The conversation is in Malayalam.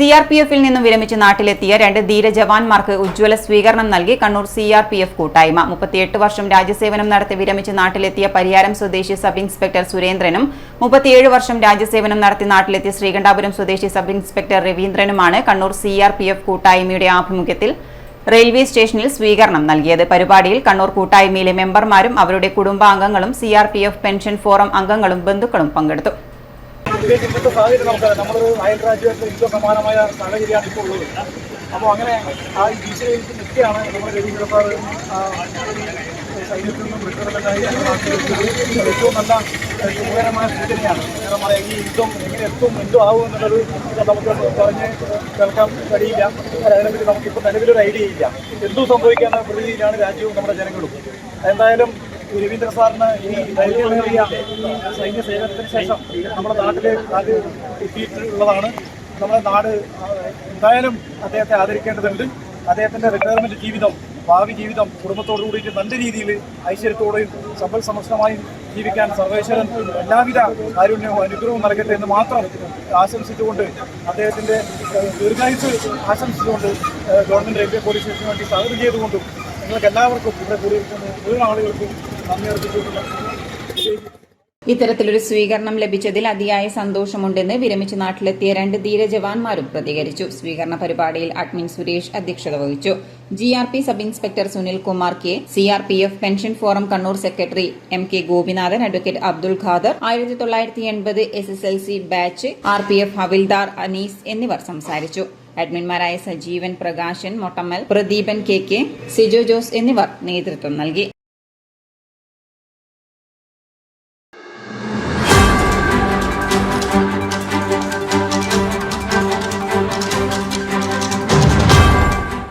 സി ആർ പി എഫിൽ നിന്നും വിരമിച്ച് നാട്ടിലെത്തിയ രണ്ട് ധീര ജവാന്മാർക്ക് ഉജ്ജ്വല സ്വീകരണം നൽകി Kannur C R P F കൂട്ടായ്മ. മുപ്പത്തിയെട്ട് വർഷം രാജ്യസേവനം നടത്തി വിരമിച്ച് നാട്ടിലെത്തിയ പരിയാരം സ്വദേശി സബ് ഇൻസ്പെക്ടർ സുരേന്ദ്രനും മുപ്പത്തിയേഴ് വർഷം രാജ്യസേവനം നടത്തി നാട്ടിലെത്തിയ ശ്രീകണ്ഠാപുരം സ്വദേശി sub inspector രവീന്ദ്രനുമാണ് Kannur C R P F കൂട്ടായ്മയുടെ ആഭിമുഖ്യത്തിൽ റെയിൽവേ സ്റ്റേഷനിൽ സ്വീകരണം നൽകിയത്. പരിപാടിയിൽ കണ്ണൂർ കൂട്ടായ്മയിലെ മെമ്പർമാരും അവരുടെ കുടുംബാംഗങ്ങളും സി പെൻഷൻ ഫോറം അംഗങ്ങളും ബന്ധുക്കളും പങ്കെടുത്തു. പ്രത്യേകിച്ച് ഇന്നത്തെ സാഹചര്യം നമുക്കറിയാം. നമ്മളൊരു അയൽ രാജ്യമായിട്ട് ഇന്ത്യ സമാനമായ സാഹചര്യമാണ് ഇപ്പോൾ ഉള്ളത്. അപ്പോൾ അങ്ങനെ ആ ദിശയിൽ നിൽക്കുകയാണ്. നമ്മുടെ രവീന്ദ്ര സാർ സൈന്യത്തിൽ നിന്നും റിട്ടയർമെന്റായി ഏറ്റവും നല്ല സുഖകരമായ സൂചനയാണ്. കാരണം ഈ യുദ്ധം എങ്ങനെ എത്തും എന്തോ ആവും എന്നുള്ളത് നമുക്ക് പറഞ്ഞ് കേൾക്കാൻ കഴിയില്ല. അതിനെപ്പറ്റി നമുക്കിപ്പോൾ നിലവിലൊരു ഐഡിയ ഇല്ല. എന്തും സംഭവിക്കാവുന്ന പ്രതിയിലാണ് രാജ്യവും നമ്മുടെ ജനങ്ങളും. എന്തായാലും രവീന്ദ്ര സാറിന് ഈ റെയിൽവേ സൈന്യ സേവനത്തിന് ശേഷം നമ്മുടെ നാട്ടിലെ അത് കിട്ടിയിട്ടുള്ളതാണ് നമ്മുടെ നാട് എന്തായാലും അദ്ദേഹത്തെ ആദരിക്കേണ്ടതുണ്ട്. അദ്ദേഹത്തിന്റെ റിട്ടയർമെന്റ് ജീവിതം ഭാവി ജീവിതം കുടുംബത്തോടു കൂടിയിട്ട് നല്ല രീതിയിൽ ഐശ്വര്യത്തോടെയും സമ്പൽ സമസ്തമായും ജീവിക്കാൻ സർവേശ്വരൻ എല്ലാവിധ കാരുണ്യവും അനുഗ്രഹവും നൽകട്ടെ എന്ന് മാത്രം ആശംസിച്ചുകൊണ്ട് അദ്ദേഹത്തിന്റെ ദീർഘായുസ് ആശംസിച്ചുകൊണ്ട് ഗവൺമെന്റ് റെയിൽവേ പോലീസ് സ്റ്റേഷന് വേണ്ടി സ്വാഗതം നിങ്ങൾക്ക് എല്ലാവർക്കും ഇവിടെ കൂടിയിരിക്കുന്ന മുഴുവൻ ആളുകൾക്കും ഇത്തരത്തിലൊരു സ്വീകരണം ലഭിച്ചതിൽ അതിയായ സന്തോഷമുണ്ടെന്ന് വിരമിച്ച നാട്ടിലെത്തിയ രണ്ട് ധീര ജവാന്മാരും പ്രതികരിച്ചു. സ്വീകരണ പരിപാടിയിൽ അഡ്മിൻ സുരേഷ് അധ്യക്ഷത വഹിച്ചു. G R P sub inspector Sunil Kumar K C R P F pension forum Kannur secretary M K Gopinathan advocate Abdul Khader ആയിരത്തി തൊള്ളായിരത്തി എൺപത് S S L C batch R P F ഹവിൽദാർ അനീസ് എന്നിവർ സംസാരിച്ചു. അഡ്മിൻമാരായ സജീവൻ പ്രകാശൻ മൊട്ടമ്മൽ പ്രദീപൻ കെ കെ സിജോ ജോസ് എന്നിവർ നേതൃത്വം നൽകി.